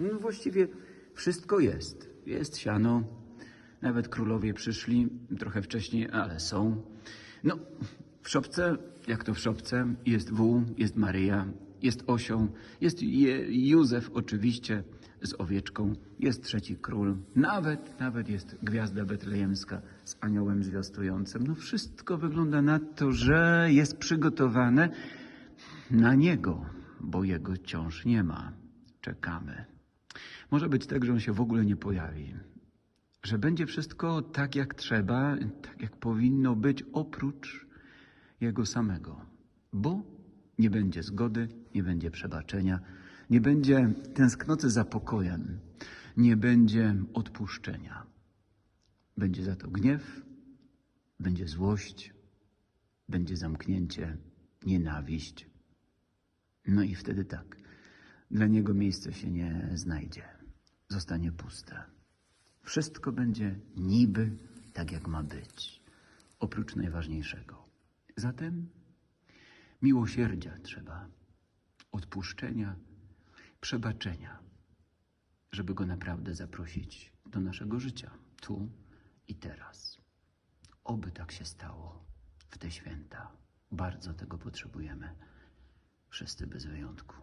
No właściwie wszystko jest. Jest siano. Nawet królowie przyszli trochę wcześniej, ale są. No, w szopce, jak to w szopce, jest wół, jest Maryja, jest osioł, jest Je- Józef oczywiście z owieczką, jest trzeci król, nawet, nawet jest gwiazda betlejemska z aniołem zwiastującym. No wszystko wygląda na to, że jest przygotowane na niego, bo jego ciąż nie ma. Czekamy. Może być tak, że on się w ogóle nie pojawi. Że będzie wszystko tak, jak trzeba, tak, jak powinno być, oprócz jego samego. Bo nie będzie zgody, nie będzie przebaczenia, nie będzie tęsknoty za pokojem, nie będzie odpuszczenia. Będzie za to gniew, będzie złość, będzie zamknięcie, nienawiść. No i wtedy tak, dla niego miejsce się nie znajdzie, zostanie puste. Wszystko będzie niby tak, jak ma być, oprócz najważniejszego. Zatem miłosierdzia trzeba, odpuszczenia, przebaczenia, żeby go naprawdę zaprosić do naszego życia, tu i teraz. Oby tak się stało w te święta. Bardzo tego potrzebujemy, wszyscy bez wyjątku.